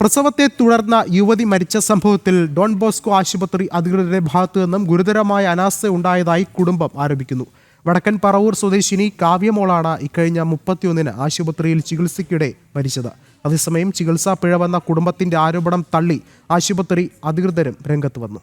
പ്രസവത്തെ തുടർന്ന യുവതി മരിച്ച സംഭവത്തിൽ ഡോൺ ബോസ്കോ ആശുപത്രി അധികൃതരുടെ ഭാഗത്തു നിന്നും ഗുരുതരമായ അനാസ്ഥ ഉണ്ടായതായി കുടുംബം ആരോപിക്കുന്നു. വടക്കൻ പറവൂർ സ്വദേശിനി കാവ്യമോളാണ് ഇക്കഴിഞ്ഞ മുപ്പത്തിയൊന്നിന് ആശുപത്രിയിൽ ചികിത്സയ്ക്കിടെ മരിച്ചത്. അതേസമയം ചികിത്സാ പിഴവെന്ന കുടുംബത്തിന്റെ ആരോപണം തള്ളി ആശുപത്രി അധികൃതരും രംഗത്ത് വന്നു.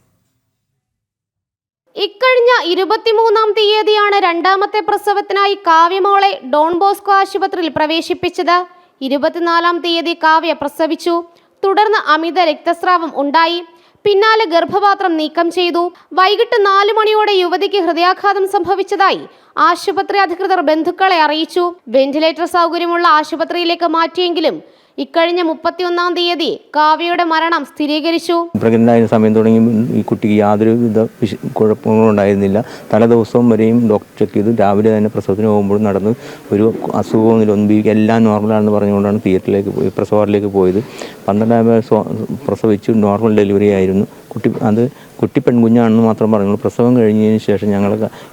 ഇക്കഴിഞ്ഞ ഇരുപത്തിമൂന്നാം തീയതിയാണ് രണ്ടാമത്തെ പ്രസവത്തിനായി കാവ്യമോളെ ഡോൺ ബോസ്കോ ആശുപത്രിയിൽ പ്രവേശിപ്പിച്ചത്. ഇരുപത്തിനാലാം തീയതി കാവ്യ പ്രസവിച്ചു. തുടർന്ന് അമിത രക്തസ്രാവം ഉണ്ടായി. പിന്നാലെ ഗർഭപാത്രം നീക്കം ചെയ്തു. വൈകിട്ട് നാലു മണിയോടെ യുവതിക്ക് ഹൃദയാഘാതം സംഭവിച്ചതായി ആശുപത്രി അധികൃതർ ബന്ധുക്കളെ അറിയിച്ചു. വെന്റിലേറ്റർ സൗകര്യമുള്ള ആശുപത്രിയിലേക്ക് മാറ്റിയെങ്കിലും ഇക്കഴിഞ്ഞ മുപ്പത്തിയൊന്നാം തീയതി കാവ്യയുടെ മരണം സ്ഥിരീകരിച്ചു. പ്രഗ്നന്റ് ആയ സമയം തുടങ്ങി ഈ കുട്ടിക്ക് യാതൊരു വിധ കുഴപ്പങ്ങളും ഉണ്ടായിരുന്നില്ല. തലേ ദിവസവും വരെയും ഡോക്ടർ ചെക്ക് ചെയ്തു. രാവിലെ തന്നെ പ്രസവത്തിന് പോകുമ്പോൾ നടന്ന് ഒരു അസുഖവും ഒന്നും എല്ലാം നോർമലാണെന്ന് പറഞ്ഞുകൊണ്ടാണ് തിയേറ്ററിലേക്ക് പ്രസവറിലേക്ക് പോയത്. പന്ത്രണ്ടാമത് സ്വ- പ്രസവിച്ചു നോർമൽ ഡെലിവറി ആയിരുന്നു. കുട്ടി അത് കുട്ടി പെൺകുഞ്ഞാണെന്ന് മാത്രം പറഞ്ഞു പ്രസവം കഴിഞ്ഞതിന് ശേഷം ഞങ്ങൾ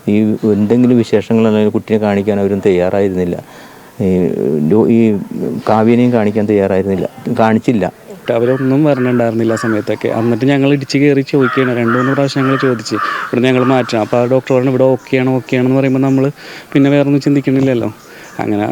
ഈ എന്തെങ്കിലും വിശേഷങ്ങളല്ലെങ്കിൽ കുട്ടിയെ കാണിക്കാൻ അവരും തയ്യാറായിരുന്നില്ല. ഈ കാവ്യനെയും കാണിക്കാൻ തയ്യാറായിരുന്നില്ല. കാണിച്ചില്ല. അവരൊന്നും വരണുണ്ടായിരുന്നില്ല ആ സമയത്തൊക്കെ. എന്നിട്ട് ഞങ്ങൾ ഇടിച്ച് കയറി ചോദിക്കുകയാണ്. രണ്ട് മൂന്ന് പ്രാവശ്യം ഞങ്ങൾ ചോദിച്ച്. ഇവിടെ ഞങ്ങൾ മാറ്റാം. അപ്പോൾ ആ ഡോക്ടർ പറഞ്ഞു ഇവിടെ ഓക്കെയാണ് ഓക്കെയാണെന്ന് പറയുമ്പോൾ നമ്മൾ പിന്നെ വേറൊന്നും ചിന്തിക്കണില്ലല്ലോ. അങ്ങനെ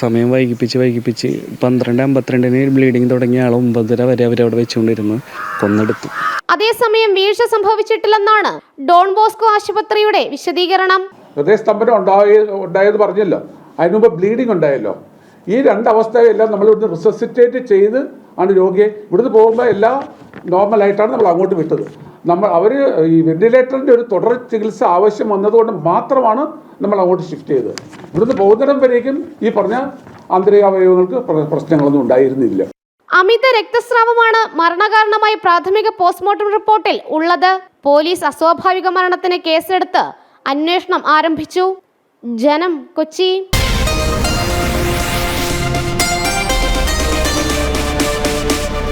സമയം വൈകിപ്പിച്ച് വൈകിപ്പിച്ച് പന്ത്രണ്ട് അമ്പത്തിരണ്ടിന് ബ്ലീഡിങ് തുടങ്ങിയ ആൾ ഒമ്പതര വരെ അവരവിടെ വെച്ചുകൊണ്ടിരുന്നു. കൊന്നെടുത്തു. അതേസമയം വീഴ്ച സംഭവിച്ചിട്ടില്ലെന്നാണ് ഡോൺ ബോസ്കോ ആശുപത്രിയുടെ വിശദീകരണം. ഹൃദയസ്തംഭനം ഉണ്ടായി ഉണ്ടായത് പറഞ്ഞല്ലോ. അതിന് മുമ്പ് ബ്ലീഡിംഗ് ഉണ്ടായല്ലോ. ഈ രണ്ടവസ്ഥയെല്ലാം നമ്മൾ ഇവിടുന്ന് റിസസിറ്റേറ്റ് ചെയ്ത് ആണ് രോഗിയെ ഇവിടുന്ന് പോകുമ്പോൾ എല്ലാം നോർമലായിട്ടാണ് നമ്മൾ അങ്ങോട്ട് വിട്ടത്. നമ്മൾ അവർ ഈ വെന്റിലേറ്ററിന്റെ ഒരു തുടർ ചികിത്സ ആവശ്യം വന്നതുകൊണ്ട് മാത്രമാണ് നമ്മൾ അങ്ങോട്ട് ഷിഫ്റ്റ് ചെയ്തത്. ഇവിടുന്ന് പോകുന്നിടം വരേക്കും ഈ പറഞ്ഞ ആന്തരികാവയവങ്ങൾക്ക് പ്ര- പ്രശ്നങ്ങളൊന്നും ഉണ്ടായിരുന്നില്ല. അമിത രക്തസ്രാവമാണ് മരണകാരണമായി പ്രാഥമിക പോസ്റ്റ്മോർട്ടം റിപ്പോർട്ടിൽ ഉള്ളത്. പോലീസ് അസ്വാഭാവിക മരണത്തിന് കേസെടുത്ത് അന്വേഷണം ആരംഭിച്ചു. ജനം കൊച്ചി.